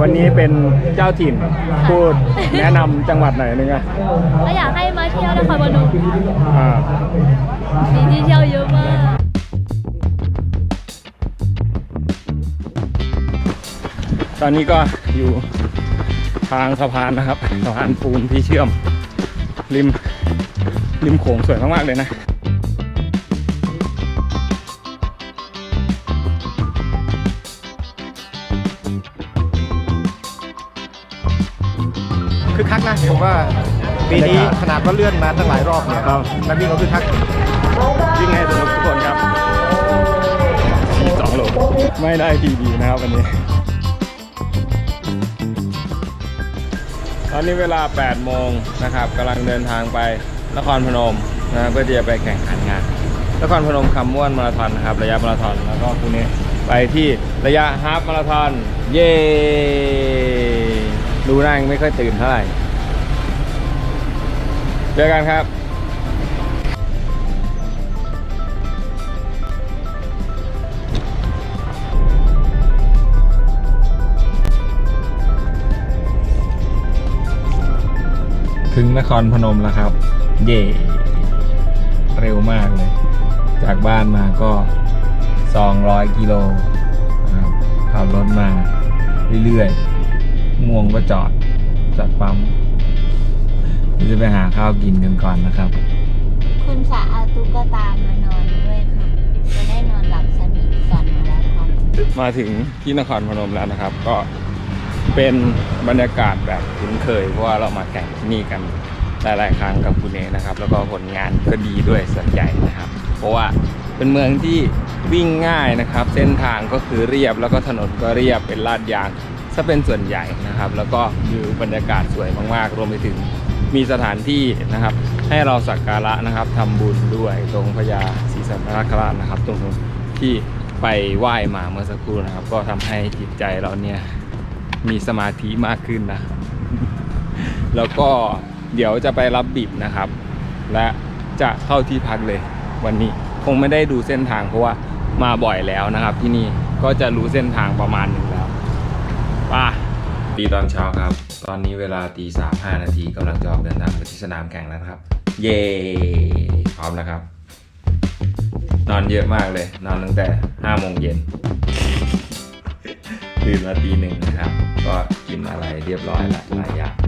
วันนี้เป็นเจ้าถิ่นพูดแนะนำจังหวัดไหนนึงอะก็อยากให้มาเที่ยวนครพนมอ่ามีที่เที่ยวเยอะมากตอนนี้ก็อยู่ทางสะพานนะครับสะพานปูนที่เชื่อม ริมริมโขงสวยมากๆเลยนะคือคักนะผมว่าปีนี้ขนาดว่าเลื่อนมาตั้งหลายรอบเนี่ยครับนักวิ่งก็คือคักวิ่งให้สนุกทุกคนครับสองโลไม่ได้ทีดีนะครับวันนี้ อนนี้เวลา 8 โมงนะครับกำลังเดินทางไปนครพนมนะเพื่อที่จะไปแข่งขันงานนครพนมคำม้วนมาราธอนนะครับ ระยะมาราธอนแล้วก็คู่นี้ไปที่ระยะฮาล์ฟมาราธอนเย้ดูหน้ายังไม่ค่อยตื่นเท่าไหร่เจอกันครับ ถึงนครพนมแล้วครับ เย่เร็วมากเลย จากบ้านมาก็ 200 กิโลนะครับขับรถมาเรื่อยๆง่วงก็จอด จอดปั๊มเดี๋ยวจะไปหาข้าวกินกันก่อนนะครับ คุณสาเอาตุ๊กตามานอนด้วยค่ะ จะได้นอนหลับสนิทก่อนมาแล้วครับ มาถึงที่นครพนมแล้วนะครับ ก็ เป็นบรรยากาศแบบคุ้นเคย เพราะว่าเรามาแข่งที่นี่กันหลายๆครั้งกับคุณเอนะครับ แล้วก็ผลงานก็ดีด้วยส่วนใหญ่นะครับ เพราะว่าเป็นเมืองที่วิ่งง่ายนะครับ เส้นทางก็คือเรียบแล้วก็ถนนก็เรียบเป็นลาดยางซะเป็นส่วนใหญ่นะครับ แล้วก็วิวบรรยากาศสวยมากๆรวมไปถึงมีสถานที่นะครับ ให้เราสักการะนะครับทำบุญด้วยตรงพญาศรีสัตนคราชนะครับ ตรงที่ไปไหว้มาเมื่อสักครู่นะครับ ก็ทำให้จิตใจเราเนี่ย มีสมาธิมากขึ้นนะ แล้วก็เดี๋ยวจะไปรับบิบนะครับ และจะเข้าที่พักเลยวันนี้คงไม่ได้ดูเส้นทางเพราะว่ามาบ่อยแล้วนะครับ ที่นี่ก็จะรู้เส้นทางประมาณหนึ่งแล้วป่ะตีตอนเช้าครับ ตอนนี้เวลาตีสามห้านาทีกำลังจะออกเดินทางไปที่สนามแข่งแล้วนะครับ เย่พร้อมนะครับ นอนเยอะมากเลย นอนตั้งแต่ห้าโมงเย็น ตื่นมาตีหนึ่งนะครับ ก็กินอะไรเรียบร้อยละหลายอย่าง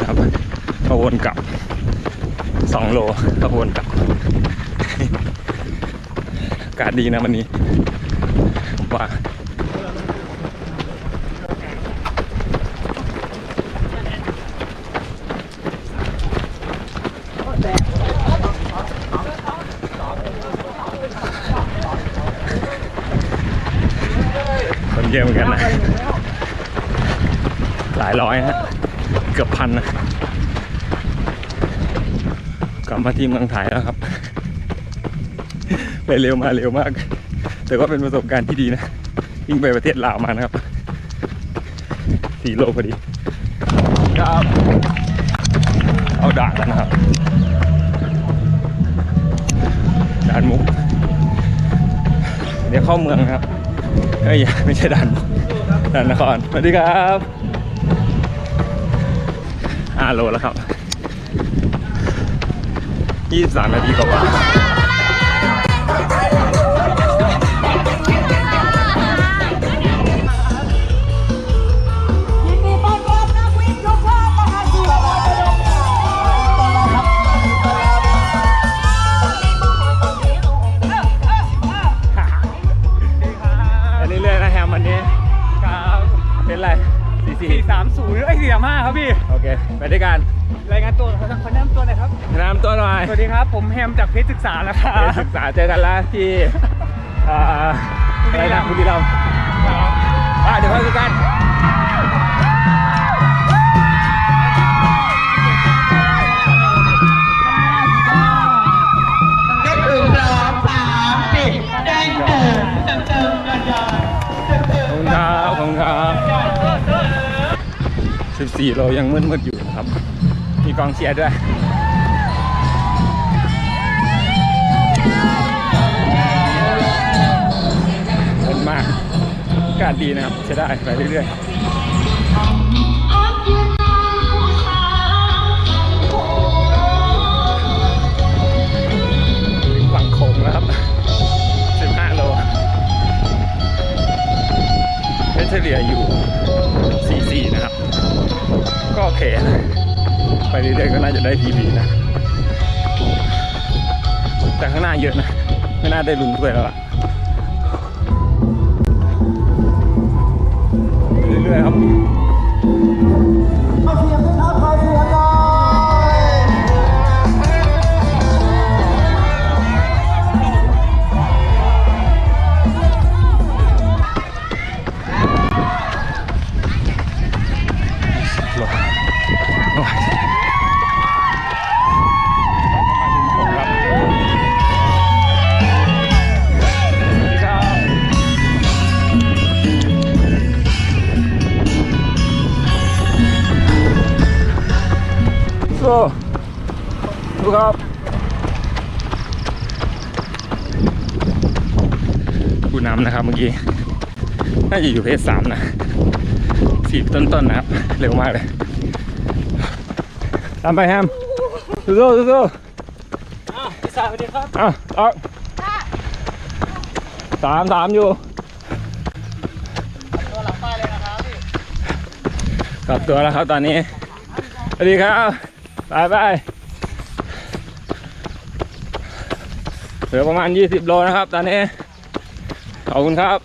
นะครับก็วนกลับ2โลก็วนกลับ อากาศดีนะวันนี้ผมว่าคนเยอะเหมือนกันนะ หลายร้อยฮะ เกือบพันนะกลับมาที่เมืองไทยแล้วครับ ไปเร็วมาเร็วมาก แต่ก็เป็นประสบการณ์ที่ดีนะวิ่งไปประเทศลาวมานะครับสี่โลพอดีครับเอาด่านแล้วนะครับด่านมุก เดี๋ยวเข้าเมืองนะครับเอ้ยไม่ใช่ด่านมุกด่านนครสวัสดีครับ 5 โลแล้วครับ 23 นาทีกว่า ผมแฮมจากเพชรศึกษาแล้วครัเรียนบศึกษาเจอกันแล้วที่อ่าอะไรนะบุรีรัมย์อะเดี๋ยวพบกันนับหนึ่งสองสามสี่แดงเติมเติมเติมกันยาขอบคุณครับขอบคุณครับ14โลยังมืดๆอยู่ครับ มีกองเชียร์ด้วย อากาศดีนะครับใช้ได้ไปเรื่อยๆถึงฝั่งโขงแล้วครับ 15 โลเป็นเฉลี่ยอยู่ 44 นะครับ ก็โอเคนะไปเรื่อยๆก็น่าจะได้ PB นะ แต่ข้างหน้าเยอะนะ ไม่น่าได้ลุ้นด้วยแล้วล่ะ เรื่อยๆครับ ผู้นำนะครับเมื่อกี้ น่าจะอยู่เพจสามนะสิบต้นๆนะครับ เร็วมากเลย ตามไปแฮมสู้ๆสู้พี่สาวสวัสดีครับๆอะออกสามสามอยู่ ตัวหลังป้ายเลยนะครับพี่กลับตัวแล้วครับตอนนี้ สวัสดีครับไปไปเหลือประมาณ 20 โลนะครับ ตอนนี้ ขอบคุณครับ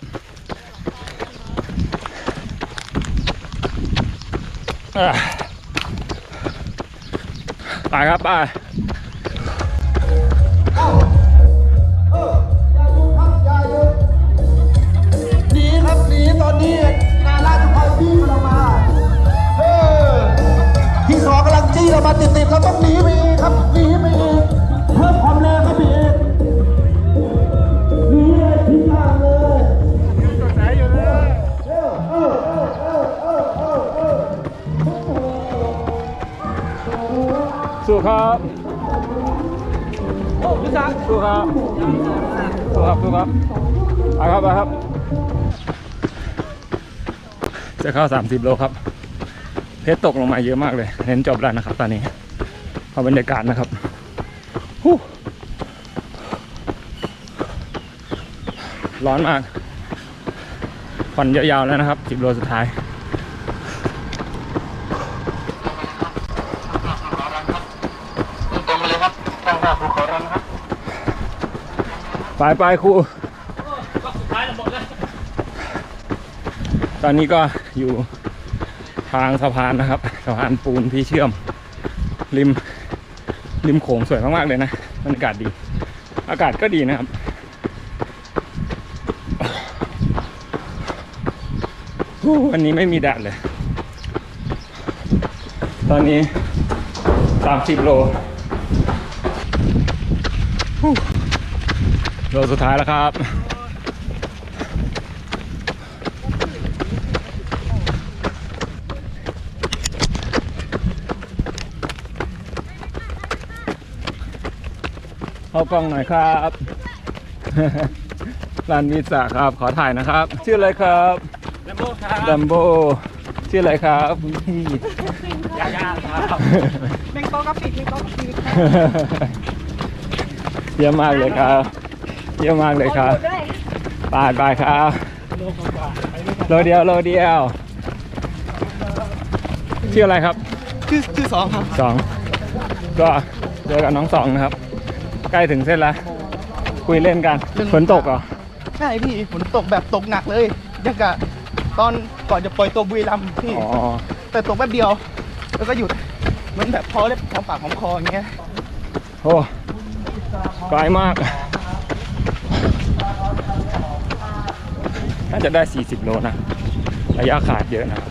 ไปครับไปหนีครับหนีตอนนี้นาราชภัยพี่กำลังมาเออที่สองกำลังจี้เรามาติดๆเราต้องหนีไปอีครับหนี ครับโอ้พี่สาวสู้ครับสู้ครับสู้ครับไปครับไปครับ จะเข้า 30 โลครับ เพชรตกลงมาเยอะมากเลยเน้นจบแล้วนะครับ ตอนนี้เอาบรรยากาศนะครับฮู้ร้อนมากควันยาวๆแล้วนะครับ 10 โลสุดท้าย ตรงมาเลยครับตั้งหน้าภูเขารันครับ ไปไปครูตอนนี้ก็อยู่ทางสะพานนะครับสะพานปูนที่เชื่อม ริมริมโขงสวยมากๆเลยนะบรรยากาศดี อากาศก็ดีนะครับฮู้วันนี้ไม่มีแดดเลย ตอนนี้ 30 โล โลสุดท้ายแล้วครับ เข้ากล้องหน่อยครับร้านมิสาครับ ขอถ่ายนะครับ ชื่ออะไรครับแลมโบ้ครับดัมโบชื่ออะไรครับยากๆครับแมงโตกับปีกแมงโตกับปีกเยี่ยมมากเลยครับ เยี่ยมมากเลยครับบายบายครับโลเดียวโลเดียวชื่ออะไรครับชื่อชื่อสองครับสองก็เจอกับน้องสองนะครับ ใกล้ถึงเส้นแล้ว คุยเล่นกันฝนตกเหรอใช่พี่ฝนตกแบบตกหนักเลยยังกะตอนก่อนจะปล่อยตัวบุรีรัมย์พี่อ๋อแต่ตกแป๊บเดียว แล้วก็หยุดเหมันแบบพอเล็บหอมปากหอมคออย่างเงี้ยโอ้ไกลมาก น่าจะได้ 40 โลนะ ระยะขาดเยอะนะครับ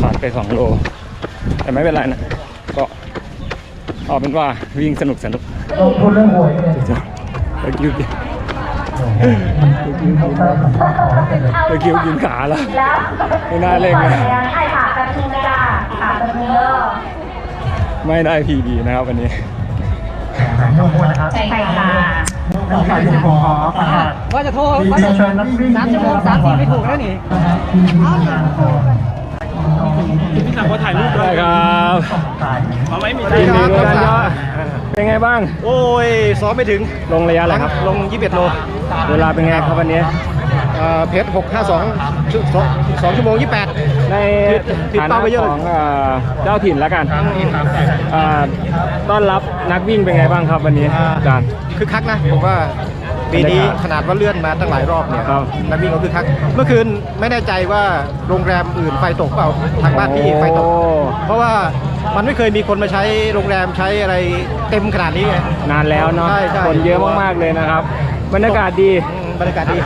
ขาดไป 2 โล แต่ไม่เป็นไรนะ ก็เอาเป็นว่าวิ่งสนุกสนุกลงทุนเรื่องหวยเนี่ยจะตะคิวกินตะคิวกินขาแล้วไม่น่าเล่นเลยให้ผ่ากระทิงเลยจ้าผ่ากระทิงเด้อไม่ได้พีดีนะครับวันนี้ใช่ค่ะน้องชายที่ขอประกาศว่าจะโทรว่าจะชิญนักวิ่งสามชั่วโมงสามสี่ไม่ถูกแล้วนี่พี่สั่งว่าถ่ายรูปด้ครับเอาไว้มียินดีด้วยนะยอดเป็นไงบ้าง โอ้ยซ้อมไม่ถึง ลงระยะอะไรครับ ลง 21 โล เวลาเป็นไงครับวันนี้ เอ่อเพชร652ชั่วสองชั่วโมง 28 ในผิดฐานะเป้าไปเยอะของเอ่อเจ้าถิ่นแล้วกันเอ่อต้อนรับนักวิ่งเป็นไงบ้างครับวันนี้อาจารย์คือคักนะผมว่าปีนี้ขนาดว่าเลื่อนมาตั้งหลายรอบเนี่ยครับนักวิ่งก็คือคักเมื่อคืนไม่แน่ใจว่าโรงแรมอื่นไฟตกเปล่าทางบ้านพี่ไฟตกโอ้เพราะว่ามันไม่เคยมีคนมาใช้โรงแรมใช้อะไรเต็มขนาดนี้ไงนานแล้วเนาะใช่ใช่คนเยอะมากๆเลยนะครับบรรยากาศดีอืม บรรยากาศดี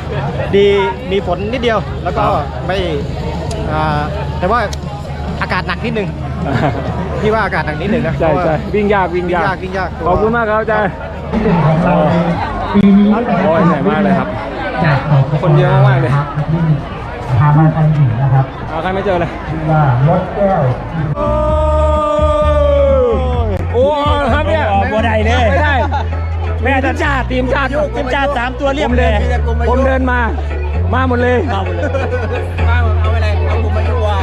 ดีมีฝนนิดเดียว แล้วก็ครับไม่อ่าแต่ว่าอากาศหนักนิดนึงพี่ว่าอากาศหนักนิดนึงนะใช่เพราะว่าใช่วิ่งยากวิ่งยากวิ่งยากวิ่งยากขอบคุณมากครับอาจารย์ปีนี้โอ้ยเหนื่อยมากเลยครับจากของคนเยอะมากๆเลยพามาทันหญิงนะครับเอาใครไม่เจอเลยชื่อว่ารถแก้วโอ้ครับเนี่ย แม่ทีมชาติทีมชาติทีมชาติสามตัวเรียบผมเลเดิยนผมเดินมา มาหมดเลยมาหมดเลยมาเอาอะไรเอาผมมาดูว่า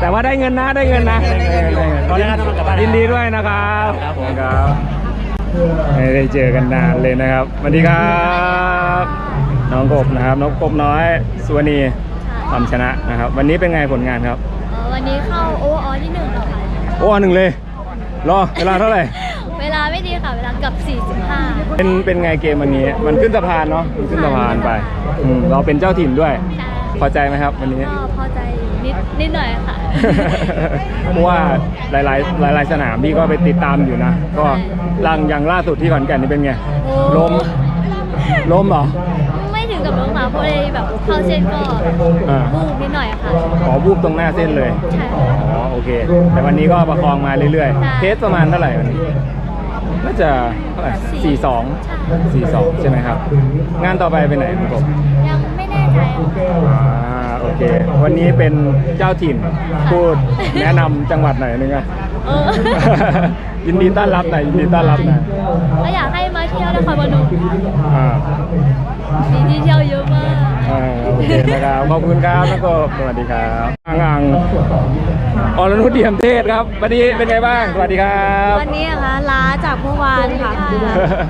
แต่ว่าได้เงินนะได้เงินนะได้เงินอยู่ขออนุญาตนำกลับบ้านนะครับยินดีด้วยนะครับครับผมครับไม่ได้เจอกันนานเลยนะครับสวัสดีครับ น้องกบนะครับน้องกบน้อยสุวรรณีความชนะนะครับ วันนี้เป็นไงผลงานครับเอ่อวันนี้เข้าโอเวอร์ออลที่หนึ่งค่ะโอ้อันหนึ่งเลยรอเวลาเท่าไหร่เวลาไม่ดี ค่ะเวลาเกับ 45 เป็นเป็นไงเกมวันนี้ มันขึ้นสะพานเนาะมันขึ้นสะพานไปอืมเราเป็นเจ้าถิ่นด้วย ใช่พอใจไหมครับ วันนี้ ก็พอใจนิดนิดหน่อยค่ะ เพราะว่าหลายหลาย ๆ หลาย ๆ สนามพี่ก็ไปติดตามอยู่นะ ก็ลังอย่างล่าสุดที่ขอนแก่นนี่เป็นไงโอ้ ล้มล้มเหรอไม่ถึงกับลงมาเพราะเลยแบบเข้าเส้นก็อ่าบูบนิดหน่อยค่ะ ขอวูบตรงหน้าเส้นเลยใช่ อ๋อโอเค แต่วันนี้ก็ประคองมาเรื่อย ใช่ ๆ เทสประมาณเท่าไหร่วันนี้ น่าจะเท่าไหร่สี่สองสี่สองใช่ไหมครับ งานต่อไปเป็นไหนคุณกบยังไม่แน่ใจค่ะอ่าโอเค วันนี้เป็นเจ้าถิ่นพูดแนะนำจังหวัดไหนอยนึงอะ เออ ยินดีต้อนรับหน่อยยินดีต้อนรับหน่อยก็อยากให้มาเที่ยวนครพนมอ่า มีที่เที่ยวเยอะมาก อ่าโอเคนะครับขอบคุณครับแล้วก็สวัสดีครับอ่างอ่างอรนุชเดียมเทศครับ วันนี้เป็นไงบ้าง สวัสดีครับ วันนี้นะคะล้าจากเมื่อวานค่ะ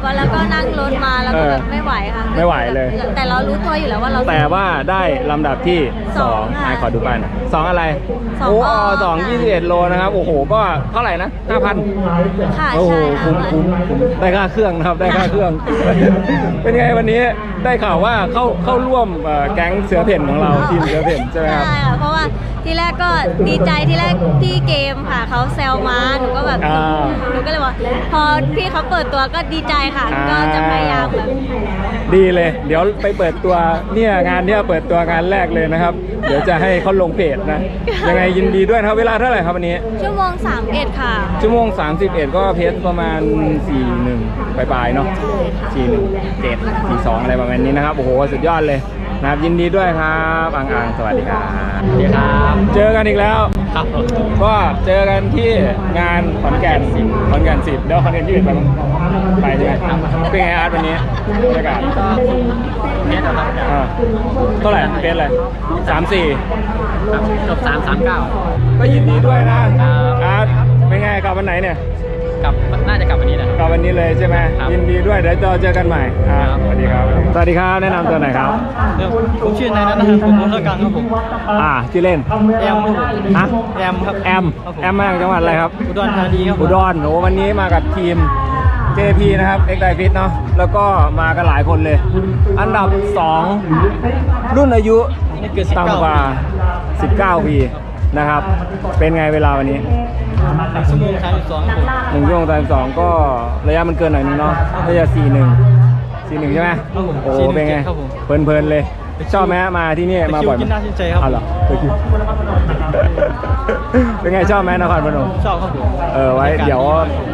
วันแล้วก็นั่งรถมาแล้วก็แบบไม่ไหวค่ะไม่ไหวเลย แต่เรารู้ตัวอยู่แล้วว่าเรา แต่ว่าได้ลำดับที่สองสองค่ะนายขอดูป้ายหน่อยสองอะไรสองโอ้อสองค่ะ ยี่สิบเอ็ดโลนะครับ โอ้โห ก็เท่าไหร่นะห้าพันค่ะโอ้โหใช่คุ้มค่ะคุ้มคุ้มได้ค่าเครื่องนะครับ ได้ค่าเครื่อง เป็นไงวันนี้ได้ข่าวว่าเข้าเข้าร่วมเอ่อแก๊งเสือเพ่นของเราทีมเสือเพ่นใช่ไหมครับ ใช่ค่ะเพราะว่าที่แรกก็ดีใจที่แรกพี่เกมค่ะเขาแซวมาหนูก็แบบอ่าหนูก็เลยบอกพอพี่เขาเปิดตัวก็ดีใจค่ะ อ่า ก็จะพยายามแบบดีเลย เดี๋ยวไปเปิดตัวเนี่ยงานเนี่ยเปิดตัวงานแรกเลยนะครับ เดี๋ยวจะให้เขาลงเพจนะยังไงยินดีด้วยนะครับเวลาเท่าไหร่ครับวันนี้ ชั่วโมง3เอ็ดค่ะ ชั่วโมง 31 ก็เพจประมาณ 41ปลายๆเนาะ41 7 42 อะไรประมาณนี้นะครับ โอ้โห สุดยอดเลยนะ ครับยินดีด้วยครับอังอังสวัสดีครับสวัสดีครับเจอกันอีกแล้วครับก็เจอกันที่งานขอนแก่นสิขอนแก่นสิบแล้วขอนแก่นที่อื่นไปบ้างไปใช่ไหมเป็นไงอาร์ตวันนี้บรรยากาศเมตรครับอ่าเท่าไหร่เป็นอะไรสามสี่จบสามสามเก้าก็ยินดีด้วยนะอาร์ตเป็นไงกลับวันไหนเนี่ย กลับน่าจะกลับวันนี้แหละกลับวันนี้เลยใช่ไหมครับ ยินดีด้วยเดี๋ยวเราเจอกันใหม่อ่าสวัสดีครับ สวัสดีครับแนะนำตัวหน่อยครับผมชื่อนายนัทนะครับผมคนเท่ากันครับผมอ่าชื่อเล่นแอมครับผมฮะแอมครับแอมครับผมแอมมาจากจังหวัดอะไรครับ อุดรธานีครับผมอุดรโหวันนี้มากับทีม JP นะครับ X d i f i t เนาะแล้วก็มากันหลายคนเลย อันดับ 2 รุ่นอายุนี่เกิด19ต่ำกว่า 19ปีนะครับ เป็นไงเวลาวันนี้ ชั่วโมงสามสิบสองครับผมหนึ่งชั่วโมงตอนสองก็ระยะมันเกินหน่อยนึงเนาะระยะสี่หนึ่งสี่หนึ่งใช่ไหมครับผมโอ้4-1เป็นไง ครับผม เพลินๆเลย ชอบไหมฮะมาที่นี่มาบ่อยไหไปคิวกินน่าชื่นใจครับ อ้าวเหรอไปคิว เป็นไงชอบไหมนครพนม ชอบครับผมเออไว้เดี๋ยว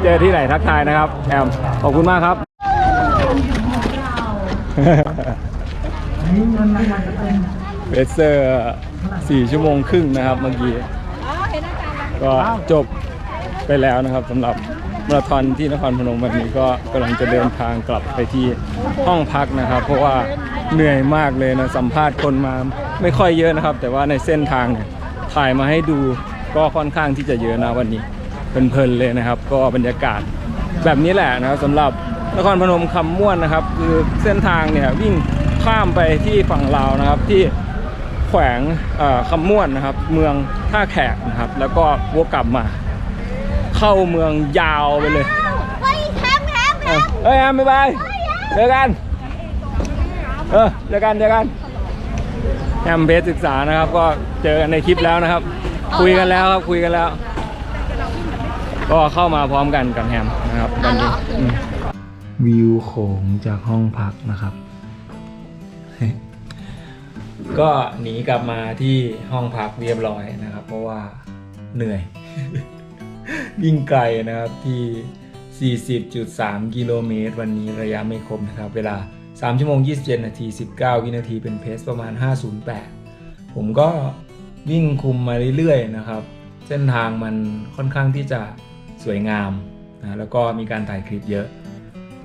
เจอที่ไหนทักทายนะครับ แอม ขอบคุณมากครับเบสเซอร์สี่ชั่วโมงครึ่งนะครับเมื่อกี้ ก็จบ ไปแล้วนะครับสำหรับมาราธอนที่นครพนมวันนี้ก็กำลังจะเดินทางกลับไปที่ห้องพักนะครับ เพราะว่าเหนื่อยมากเลยนะสัมภาษณ์คนมาไม่ค่อยเยอะนะครับ แต่ว่าในเส้นทางเนี่ยถ่ายมาให้ดูก็ค่อนข้างที่จะเยอะนะวันนี้เพลินๆเลยนะครับ ก็บรรยากาศแบบนี้แหละนะครับสำหรับนครพนมคำม่วนนะครับ คือเส้นทางเนี่ยวิ่งข้ามไปที่ฝั่งลาวนะครับที่แขวงคำม่วนนะครับ เมืองท่าแขกนะครับ แล้วก็วกกลับมา เข้าเมืองยาวไปเลยเฮ้ยแฮมแฮมเออเฮ้ยแอมบ๊ายบายเจอกันเออเจอกันเจอกันแอมเพจศึกษานะครับ ก็เจอกันในคลิปแล้วนะครับ คุยกันแล้วครับคุยกันแล้ว ก็เข้ามาพร้อมกันกับแฮมนะครับวันนี้อืมวิวโขงจากห้องพักนะครับ ก็หนีกลับมาที่ห้องพักเรียบร้อยนะครับ เพราะว่าเหนื่อย วิ่งไกลนะครับที่ 40.3 กิโลเมตร วันนี้ระยะไม่ครบนะครับ เวลา 3 ชั่วโมง 27 นาที 19 วินาทีเป็นเพสประมาณ 508 ผมก็วิ่งคุมมาเรื่อยๆนะครับ เส้นทางมันค่อนข้างที่จะสวยงามนะแล้วก็มีการถ่ายคลิปเยอะ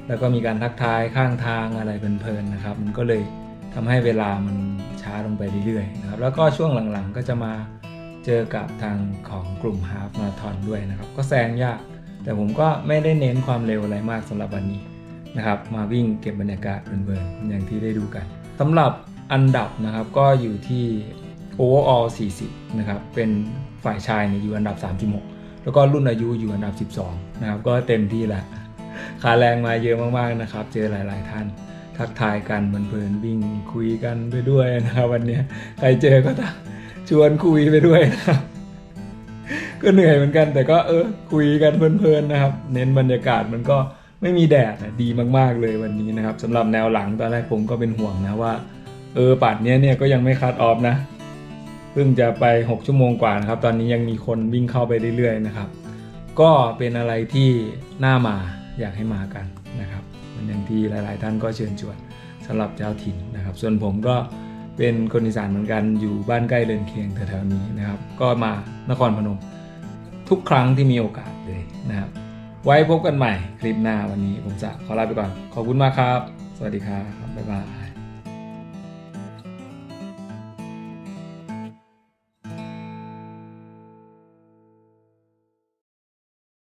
แล้วก็มีการทักทายข้างทางอะไรเพลินๆนะครับ มันก็เลยทำให้เวลามันช้าลงไปเรื่อยๆนะครับ แล้วก็ช่วงหลังๆก็จะมา เจอกับทางของกลุ่มฮาฟมาราธอนด้วยนะครับ ก็แซงยาก แต่ผมก็ไม่ได้เน้นความเร็วอะไรมากสำหรับวันนี้นะครับ มาวิ่งเก็บบรรยากาศเพลินๆอย่างที่ได้ดูกันสำหรับอันดับนะครับก็อยู่ที่ overall 40 นะครับ เป็นฝ่ายชายเนี่ยอยู่อันดับ 36 แล้วก็รุ่นอายุอยู่อันดับ 12 นะครับ ก็เต็มที่แหล้วขาแรงมาเยอะมากๆนะครับ เจอหลาย ๆ ท่าน ทักทายกันเพลินๆวิ่งคุยกันไปด้วยนะครับ วันนี้ใครเจอก็ต้อง ชวนคุยไปด้วยนะครับก็เหนื่อยเหมือนกัน แต่ก็เออคุยกันเพลินๆนะครับ เน้นบรรยากาศมันก็ไม่มีแดดนะดีมากๆเลยวันนี้นะครับสำหรับแนวหลังตอนแรกผมก็เป็นห่วงนะว่า เออปัดเนี้ยเนี่ยก็ยังไม่คัดออฟนะเพิ่งจะไป 6 ชั่วโมงกว่านะครับ ตอนนี้ยังมีคนวิ่งเข้าไปเรื่อยๆนะครับ ก็เป็นอะไรที่น่ามาอยากให้มากันนะครับเหมือนอย่างที่หลาย ๆ ท่านก็เชิญชวนสำหรับเจ้าถิ่นนะครับ ส่วนผมก็ เป็นคนอีสานเหมือนกันอยู่บ้านใกล้เรือนเคียงแถวๆนี้นะครับ ก็มานครพนม ทุกครั้งที่มีโอกาสเลยนะครับ ไว้พบกันใหม่คลิปหน้าวันนี้ผมจะขอลาไปก่อน ขอบคุณมากครับ สวัสดีครับบ๊ายบาย